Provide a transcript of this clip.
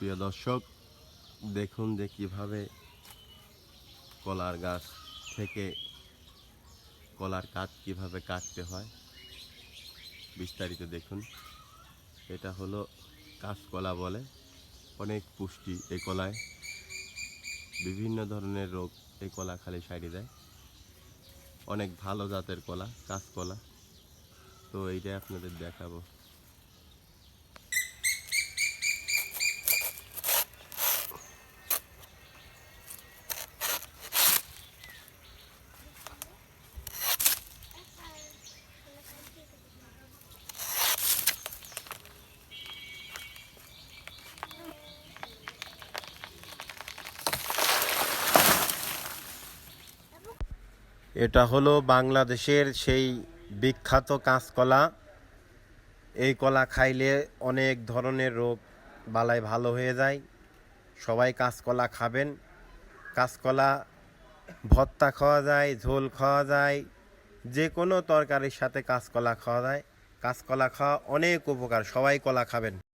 প্রিয় দর্শক, দেখুন যে কীভাবে কলার গাছ থেকে কলার কাঠ কীভাবে কাটতে হয়। বিস্তারিত দেখুন। এটা হলো কাঁচকলা বলে। অনেক পুষ্টি এই কলায়। বিভিন্ন ধরনের রোগ এই কলা খালি সাইডে দেয়। অনেক ভালো জাতের কলা, কাঁচকলা। তো এইটাই আপনাদের দেখাবো। এটা হলো বাংলাদেশের সেই বিখ্যাত কাঁচকলা। এই কলা খাইলে অনেক ধরনের রোগ বালাই ভালো হয়ে যায়। সবাই কাঁচকলা খাবেন। কাঁচকলা ভর্তা খাওয়া যায়, ঝোল খাওয়া যায় যে কোনো তরকারির সাথে কাঁচকলা খাওয়া যায়। কাঁচকলা খাওয়া অনেক উপকার, সবাই কলা খাবেন।